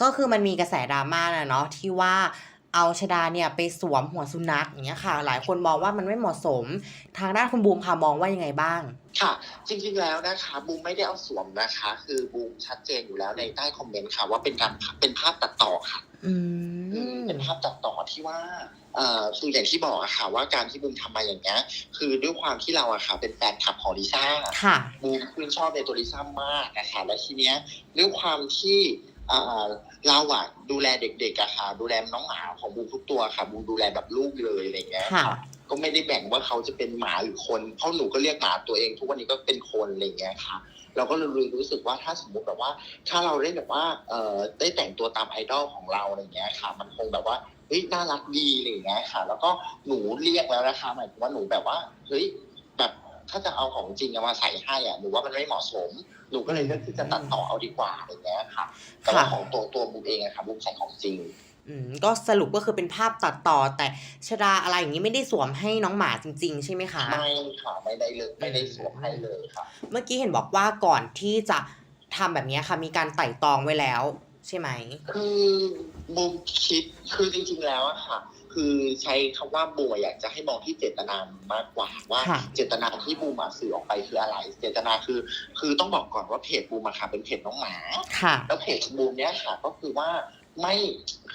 ก็คือมันมีกระแสดราม่านะเนาะที่ว่าเอาชดาเนี่ยไปสวมหัวสุนัขอย่างเงี้ยค่ะ หลายคนมองว่ามันไม่เหมาะสม ทางด้านคุณบูมค่ะมองว่ายังไงบ้าง ค่ะ จริงๆแล้วนะคะบูมไม่ได้เอาสวมนะคะ คือบูมชัดเจนอยู่แล้วในใต้คอมเมนต์ค่ะ ว่าเป็นการเป็นภาพตัดต่อค่ะอือืมมเป็นภาพตัดต่อที่ว่าเอ่อคืออย่างที่บอกอะค่ะ ว่าการที่บูมทำมาอย่างเงี้ยคือด้วยความที่เราอะค่ะ เป็นแฟนคลับของลิซ่าค่ะบูมชื่นชอบในตัวลิซ่ามากนะคะและทีเนี้ยด้วยความที่ เอ่อเราอะดูแลเด็กๆอะค่ะ ดูแลน้องหมาของบูมทุกตัวค่ะบูมดูแลแบบลูกเลยอะไรอย่างเงี้ยค่ะ ก็ไม่ได้แบ่งว่าเขาจะเป็นหมาหรือคนเพราะหนูก็เรียกหมาตัวเองทุกวันนี้ก็เป็นคนอะไรอย่างเงี้ยค่ะ เราก็เลยรู้สึกว่าถ้าสมมุติแบบว่า ถ้าเราได้แบบว่าเอ่อได้แต่งตัวตามไอดอลของเราอะไรอย่างเงี้ยค่ะ มันคงแบบว่าเฮ้ยน่ารักดีอะไรอย่างเงี้ยค่ะ แล้วก็หนูเรียกแล้วนะคะหมายถึงว่าหนูแบบว่าเฮ้ยแบบ ถ้าจะเอาของจริงเอามาใส่ให้อะหนูว่ามันไม่เหมาะสมหนูก็เลยเลือกที่จะตัดต่อเอาดีกว่าอะไรอย่างเงี้ยค่ะแต่ว่าค่ะของตัวตัวบูมเองอะค่ะบูมใส่ของจริงอืมก็สรุปก็คือเป็นภาพตัดต่อ แต่ชดาอะไรอย่างนี้ไม่ได้สวมให้น้องหมาจริง ๆ ใช่ไหมคะไม่ค่ะไม่ได้เลยไม่ได้สวมให้เลยค่ะ เมื่อกี้เห็นบอกว่าก่อนที่จะทำแบบนี้ค่ะมีการไต่ตองไว้แล้ว ใช่ไหมคือบูมคิดคือจริง ๆ แล้วอะค่ะ คือใช้คำว่าบูมอะอยากจะให้มองที่เจตนามากกว่าว่าค่ะเจตนาที่บูมอะสื่อออกไปคืออะไร เจตนาคือ คือต้องบอกก่อนว่าเพจบูมอะค่ะเป็นเพจน้องหมาค่ะแล้วเพจบูมเนี้ยค่ะก็คือว่าไม่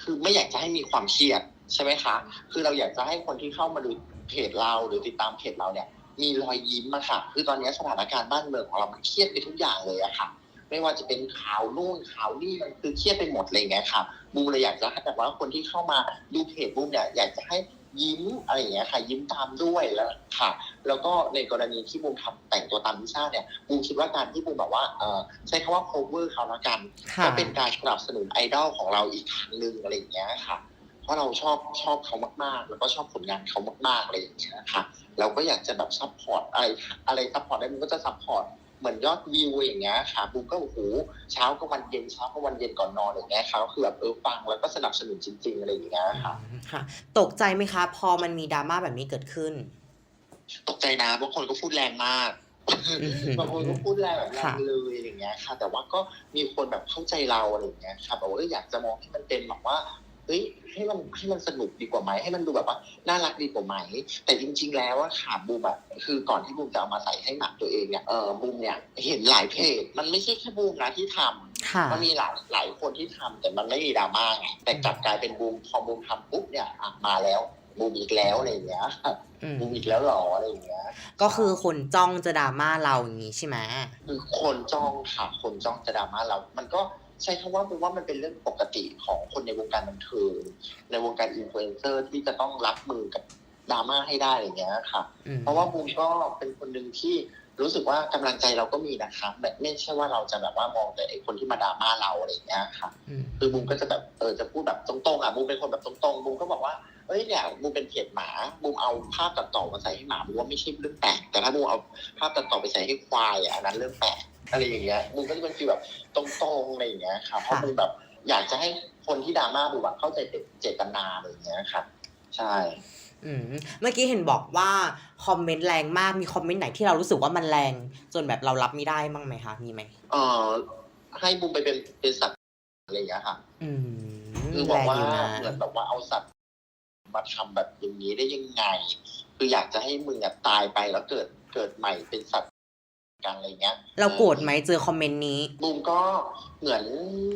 คือไม่อยากจะให้มีความเครียดใช่ไหมคะ คือเราอยากจะให้คนที่เข้ามาดูเพจเราหรือติดตามเพจเราเนี่ย มีรอยยิ้มอะค่ะ คือตอนนี้สถานการณ์บ้านเมืองของเรามันเครียดไปทุกอย่างเลยอะค่ะ ไม่ว่าจะเป็นข่าวนู่นข่าวนี่มันคือเครียดไปหมดเลยไงยค่ะ บูมเลยอยากจะให้แบบว่าคนที่เข้ามาดูเพจบูมเนี่ยอยากจะให้ยิ้มอะไรอย่างเงี้ยค่ะยิ้มตามด้วยแล้วค่ะ แล้วก็ในกรณีที่บูมทำแต่งตัวตามลิซ่าเนี่ยบูมคิดว่าการที่บูมแบบว่าเออใช้คำว่า cover เขาละกันค่ะก็เป็นการสนับสนุนไอดอลของเราอีกครั้งหนึ่งอะไรอย่างเงี้ยค่ะ เพราะเราชอบชอบเขามากๆ แล้วก็ชอบผลงานเขามากๆอะไรอย่างเงี้ยค่ะ เราก็อยากจะแบบซัพพอร์ตอะไรอะไรซัพพอร์ตได้มันก็จะซัพพอร์ต เหมือนยอดวิวอย่างเงี้ยค่ะบูมก็โอ้โหเช้าก็วันเย็นเช้าก็วันเย็นก่อนนอนอย่างเงี้ยค่ะก็คือแบบเออฟังแล้วก็สนับสนุนจริง ๆ อะไรอย่างเงี้ยค่ะค่ะตกใจไหมคะ พอมันมีดราม่าแบบนี้เกิดขึ้น ตกใจนะบางคนก็พูดแรงมากบางคนก็พูดแรงแบบแรค่ะงเลยอย่างเงี้ยค่ะ แต่ว่าก็มีคนแบบเข้าใจเราอะไรอย่างเงี้ยค่ะแบบว่าเอออยากจะมองให้มันเป็นแบบว่าเฮ้ยให้มันให้มันสนุกดีกว่าไหมให้มันดูแบบว่าน่ารักดีกว่าไหม แต่จริง ๆ แล้วว่าขาบูมอะคือก่อนที่บูมจะเอามาใส่ให้หนักตัวเองเนี่ยเออบูมเนี่ยเห็นหลายเพจมันไม่ใช่แค่บูมนะที่ทำค่ะมันมีหลายหลายคนที่ทำแต่มันไม่มีดราม่าไงแต่กลับกลายเป็นบูมพอบูมทำปุ๊บเนี่ยอะมาแล้วบูมอีกแล้วอะไรอย่างเงี้ยอืมบูมอีกแล้วเหรออะไรอย่างเงี้ย ก็คือคนจ้องจะดราม่าเราอย่างนี้ใช่ไหมคือคนจ้องค่ะคนจ้องจะดราม่าเรา มันก็ ใช้คำว่าผมว่ามันเป็นเรื่องปกติของคนในวงการบันเทิงในวงการอินฟลูเอนเซอร์ที่จะต้องรับมือกับดราม่าให้ได้อย่างเงี้ยค่ะอืมเพราะว่าบูมก็เป็นคนหนึ่งที่รู้สึกว่ากำลังใจเราก็มีนะคะแบบไม่ใช่ว่าเราจะแบบว่ามองแต่ไอ้คนที่มาดราม่าเราอะไรอย่างเงี้ยค่ะอืมคือบูมก็จะแบบเออจะพูดแบบตรงๆอะบูมเป็นคนแบบตรงๆบูมก็บอกว่าเอ้ยเนี่ยบูมเป็นเพจหมาบูมเอาภาพตัดต่อมาใส่ให้หมาบูมว่าไม่ใช่เรื่องแปลกแต่ถ้าบูมเอาภาพตัดต่อไปใส่ให้ควายอะอันนั้นเรื่องแปลก อะไรอย่างเงี้ยบูมก็จะเป็นฟีลแบบตรงๆอะไรอย่างเงี้ยค่ะเพราะบูมแบบอยากจะให้คนที่ดราม่าบูมอะเข้าใจเจตนาอะไรอย่างเงี้ยค่ะ ใช่อืมเมื่อกี้เห็นบอกว่าคอมเมนต์แรงมากมีคอมเมนต์ไหนที่เรารู้สึกว่ามันแรง จนแบบเรารับไม่ได้บ้างไหมคะมีไหมเอ่อให้บูมไปเป็นเป็นสัตว์อะไรอย่างเงี้ยค่ะ อืมคือบแรอกงว่าอยู่นะเหมือนแบบว่าเอาสัตว์มาทำแบบอย่างนี้ได้ยังไง คืออยากจะให้มึงอะตายไปแล้วเกิดเกิดใหม่เป็นสัตว์ กันอะไรเงี้ย เราโกรธไหมเจอคอมเมนต์นี้บูมก็เหมือน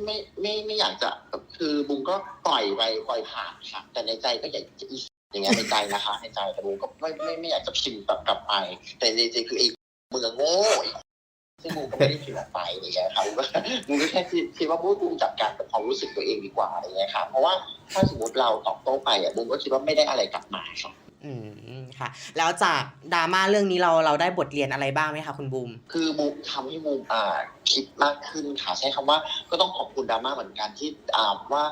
ไม่ไม่ไม่อยากจะคือบูมก็ปล่อยไปปล่อยผ่านค่ะ แต่ในใจก็อยากจะอีอย่างเงี้ยในใจนะคะ ในใจแต่บูมก็ไม่ไม่ไม่อยากจะพิมพ์แบบกลับไป แต่ในใจคือไอ้มึงอะโง่ไอ้ซึ่งบูมก็ไม่ได้พิมพ์ออกไปอย่างเงี้ยค่ะบูมก็บูมก็แค่คิดคิดว่าบูมบูมจัดการกับความรู้สึกตัวเองดีกว่าอะไรเงี้ยค่ะเพราะว่าถ้าสมมติเราตอบโต้ไปอะบูมก็คิดว่าไม่ได้อะไรกลับมาค่ะ อืมค่ะ แล้วจากดราม่าเรื่องนี้เราเราได้บทเรียนอะไรบ้างไหมคะคุณบูม คือบูมทำให้บูมอ่าคิดมากขึ้นค่ะใช้คำว่าก็ต้องขอบคุณดราม่าเหมือนกันที่อ่าว่า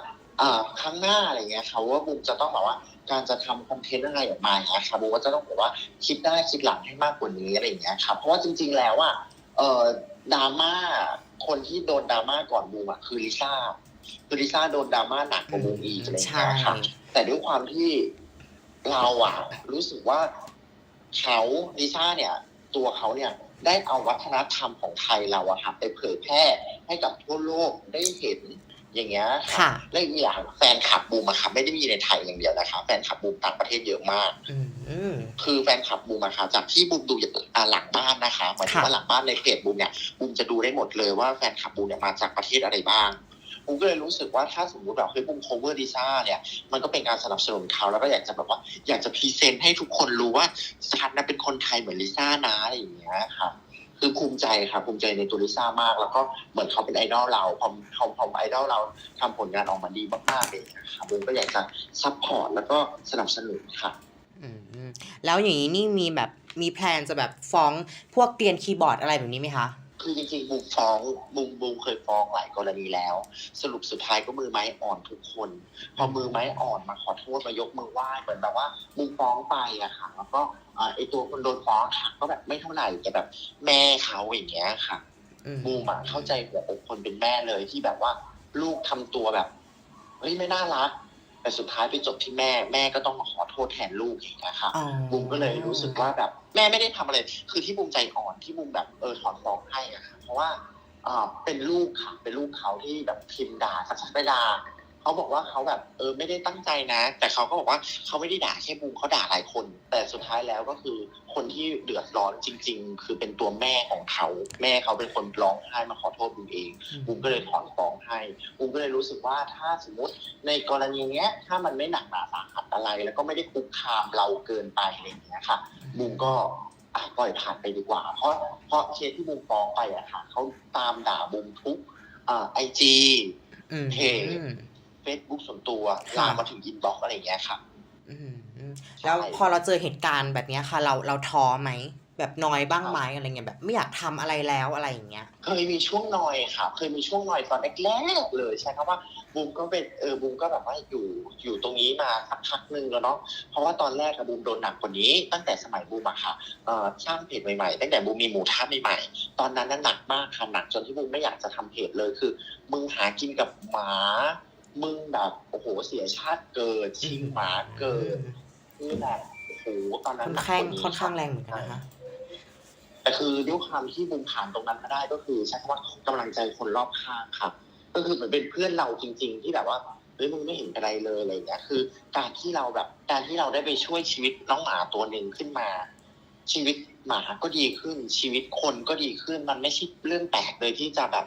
อ่าครั้งหน้าอะไรเงี้ยค่ะว่าบูมจะต้องแบบว่าการจะทำคอนเทนต์อะไรออกมาอย่างเงี้ยค่ะบูมก็จะต้องแบบว่าคิดได้คิดหลังให้มากกว่านี้อะไรอย่างเงี้ยค่ะเพราะว่าจริง ๆ แล้วอะเอ่อดราม่าคนที่โดนดราม่าก่อนบูมอะคือลิซ่าคือลิซ่าโดนดราม่าหนักกว่าบูมอีกอะไรอย่างใช่เงี้ยค่ะ แต่ด้วยความที่ เราอะรู้สึกว่าเขาลิซ่าเนี่ย ตัวเขาเนี่ยได้เอาวัฒนธรรมของไทยเราอะค่ะไปเผยแพร่ให้กับทั่วโลกได้เห็นอย่างเงี้ยค่ะและอีกอย่างแฟนคลับบูมอะค่ะไม่ได้มีในไทยอย่างเดียวนะคะ แฟนคลับบูมต่างประเทศเยอะมากอืมคือแฟนคลับบูมอะค่ะจากที่บูมดูอ่าหลังบ้านนะคะหมายถึงค่ะว่าหลังบ้านในเพจบูมเนี่ยบูมจะดูได้หมดเลยว่าแฟนคลับบูมเนี่ยมาจากประเทศอะไรบ้าง บูมก็เลยรู้สึกว่าถ้าสมมติแบบเฮ้ยบูม cover ลิซ่าเนี่ย มันก็เป็นการสนับสนุนเขาแล้วก็อยากจะแบบว่า อยากจะพรีเซนต์ให้ทุกคนรู้ว่าฉันนะเป็นคนไทยเหมือนลิซ่านะอะไรอย่างเงี้ยค่ะคือภูมิใจค่ะภูมิใจในตัวลิซ่ามาก แล้วก็เหมือนเขาเป็นไอดอลเราพอพอพอไอดอลเราทำผลงานออกมาดีมากๆเลยค่ะบูมก็อยากจะซัพพอร์ตแล้วก็สนับสนุนค่ะแล้วอย่างนี้นี่มีแบบมีแพลนจะแบบฟ้องพวกเกรียนคีย์บอร์ดอะไรแบบนี้ไหมคะ คือจริงๆบูมฟ้องบูมบูมเคยฟ้องหลายกรณีแล้ว สรุปสุดท้ายก็มือไม้อ่อนทุกคน พอมือไม้อ่อนมาขอโทษมายกมือไหว้เหมือนแบบว่าบูมฟ้องไปอะค่ะ แล้วก็อ่าไอตัวคนโดนฟ้องค่ะก็แบบไม่เท่าไหร่แต่แบบแม่เขาอย่างเงี้ยค่ะอืมบูมอะเข้าใจหัวอกคนเป็นแม่เลยที่แบบว่า ลูกทำตัวแบบเฮ้ยไม่น่ารัก แต่สุดท้ายไปจบที่แม่แม่ก็ต้องมาขอโทษแทนลูกอย่างเงี้ยค่ะอ๋อบูมก็เลยรู้สึกว่าแบบแม่ไม่ได้ทำอะไร คือที่บูมใจอ่อนที่บูมแบบเออถอนฟ้องให้อะค่ะเพราะว่าอ่าเป็นลูกค่ะเป็นลูกเขาที่แบบพิมพ์ด่าสักไปด่า เขาบอกว่าเขาแบบเออไม่ได้ตั้งใจนะ แต่เขาก็บอกว่าเขาไม่ได้ด่าแค่บูมเขาด่าหลายคน แต่สุดท้ายแล้วก็คือคนที่เดือดร้อนจริง ๆ คือเป็นตัวแม่ของเขา แม่เขาเป็นคนร้องไห้มาขอโทษบูมเองบูมก็เลยถอนฟ้องให้บูมก็เลยรู้สึกว่าถ้าสมมติในกรณีเนี้ย ถ้ามันไม่หนักหนาสาหัสอะไร แล้วก็ไม่ได้คุกคามเราเกินไปอะไรอย่างเงี้ยค่ะบูมก็อะปล่อยผ่านไปดีกว่า เพราะเพราะเคสที่บูมฟ้องไปอะค่ะเขาตามด่าบูมทุกไอจีอืมเพจ เฟซบุ๊กส่วนตัวค่ะลามมาถึงอินบ็อกอะไรอย่างเงี้ยค่ะอืมอืมแล้วพอเราเจอเหตุการณ์แบบเนี้ยค่ะ เราเราท้อไหมแบบน้อยบ้างไหมอะไรเงี้ยแบบไม่อยากทำอะไรแล้วอะไรอย่างเงี้ย เคยมีช่วงนอยค่ะ เคยมีช่วงนอยตอนแรกๆเลยใช่ครับว่าบูมก็เป็นเออบูมก็แบบว่าอยู่อยู่ตรงนี้มาสักพักหนึ่งแล้วเนาะเพราะว่าตอนแรกอะบูมโดนหนักกว่านี้ ตั้งแต่สมัยบูมอะค่ะเอ่อสร้างเพจใหม่ๆตั้งแต่บูมมีหมูท่าใหม่ๆตอนนั้นน่ะหนักมากค่ะหนักจนที่บูมไม่อยากจะทำเพจเลยคือมึงหากินกับหมา มึงแบบโอ้โหเสียชาติเกิดชิงหมาเกิดคือแบบโอ้โหตอนนั้นค่อนหนักข้างกว่านี้ค่อนข้างแรงเหมือนกันนะคะแต่คือด้วยความที่บูมผ่านตรงนั้นมาได้ก็คือใช้คำว่ากำลังใจคนรอบข้างค่ะก็คือเหมือนเป็นเพื่อนเราจริง ๆ ที่แบบว่าเฮ้ยมึงไม่เห็นอะไรเลยอะไรอย่างเงี้ยคือ การที่เราแบบการที่เราได้ไปช่วยชีวิตน้องหมาตัวหนึ่งขึ้นมา ชีวิตหมาก็ดีขึ้นชีวิตคนก็ดีขึ้นมันไม่ใช่เรื่องแปลกเลยที่จะแบบ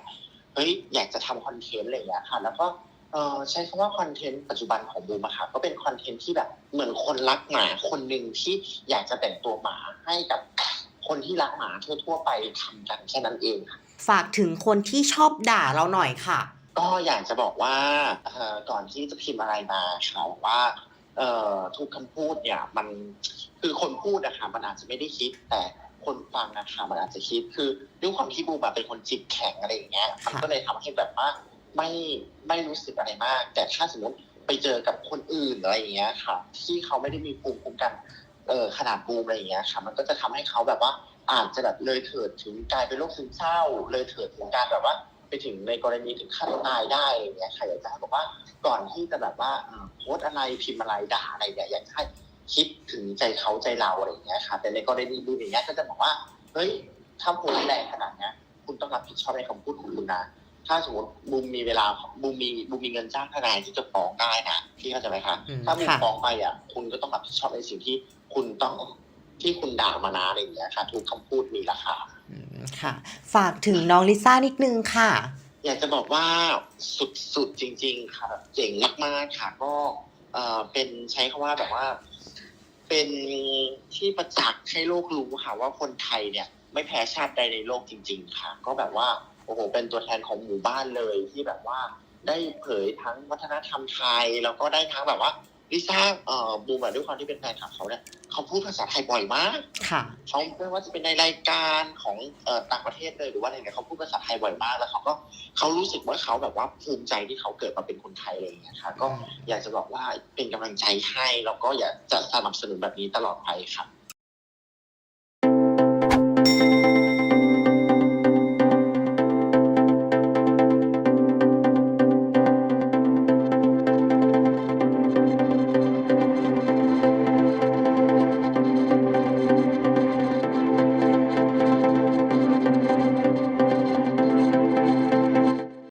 เฮ้ยอยากจะทำคอนเทนต์อะไรอย่างเงี้ยค่ะ แล้วก็ เออใช้คำว่าคอนเทนต์ปัจจุบันของบูมอะค่ะก็เป็นคอนเทนต์ที่แบบเหมือนคนรักหมาคนหนึ่งที่อยากจะแต่งตัวหมาให้กับคนที่รักหมาทั่ว ๆ ไปทำกันแค่นั้นเองค่ะฝากถึงคนที่ชอบด่าเราหน่อยค่ะ ก็อยากจะบอกว่าเอ่อก่อนที่จะพิมพ์อะไรมาค่ะว่าเอ่อทุกคำพูดเนี่ยมันคือคนพูดนะคะมันอาจจะไม่ได้คิดแต่คนฟังนะคะมันอาจจะคิดคือด้วยความที่บูมอะเป็นคนจิตแข็งอะไรอย่างเงี้ยมันก็เลยทำให้แบบว่า ไม่ไม่รู้สึกอะไรมาก แต่ถ้าสมมติไปเจอกับคนอื่นอะไรอย่างเงี้ยค่ะ ที่เขาไม่ได้มีภูมิคุ้มกันเออขนาดบูมอะไรอย่างเงี้ยค่ะ มันก็จะทำให้เขาแบบว่าอาจจะแบบเลยเถิดถึงกลายเป็นโรคซึมเศร้า เลยเถิดถึงการแบบว่า ไปถึงในกรณีถึงขั้นตายได้อย่างเงี้ยค่ะอยากจะบอกว่าก่อนที่จะแบบว่าอ่อโพสอะไรพิมพ์อะไรด่าอะไรเนี่ยอยากให้คิดถึงใจเขาใจเราอะไรอย่างเงี้ยค่ะ แต่ในกรณีบูมอย่างเงี้ยก็จะบอกว่าเฮ้ยถ้าโพสแรงขนาดเนี้ยคุณต้องรับผิดชอบในคำพูดของคุณนะ ถ้าสมมติบูมมีเวลาบูมมีบูมมีเงินจ้างทนายที่จะฟ้องได้นะพี่เข้าใจไหมคะอืมถ้าบูมค่ะฟ้องไปอะ คุณก็ต้องรับผิดชอบในสิ่งที่คุณต้องที่คุณด่ามานะอะไรอย่างเงี้ยค่ะทุกคำพูดมีราคาอืมค่ะ ฝากถึงน้องลิซ่านิดนึงค่ะ อยากจะบอกว่าสุดๆจริง ๆ ค่ะแบบเจ๋งมากๆค่ะ ก็เอ่อเป็นใช้คำว่าแบบว่า เป็นที่ประจักษ์ให้โลกรู้ค่ะว่าคนไทยเนี่ย ไม่แพ้ชาติใดในโลกจริง ๆ ค่ะ ก็แบบว่า โอ้โหเป็นตัวแทนของหมู่บ้านเลยที่แบบว่าได้เผยทั้งวัฒนธรรมไทยแล้วก็ได้ทั้งแบบว่าลิซ่าเอ่อบูมอะด้วยความที่เป็นแฟนคลับเขาเนี่ยเขาพูดภาษาไทยบ่อยมากค่ะเขาไม่ว่าจะเป็นในรายการของเอ่อต่างประเทศเลยหรือว่าอะไรเนี่ยเขาพูดภาษาไทยบ่อยมากแล้วเขาก็เขารู้สึกว่าเขาแบบว่าภูมิใจที่เขาเกิดมาเป็นคนไทยอะไรอย่างเงี้ยค่ะก็อยากจะบอกว่าเป็นกำลังใจให้แล้วก็อยากจะสนับสนุนแบบนี้ตลอดไปค่ะ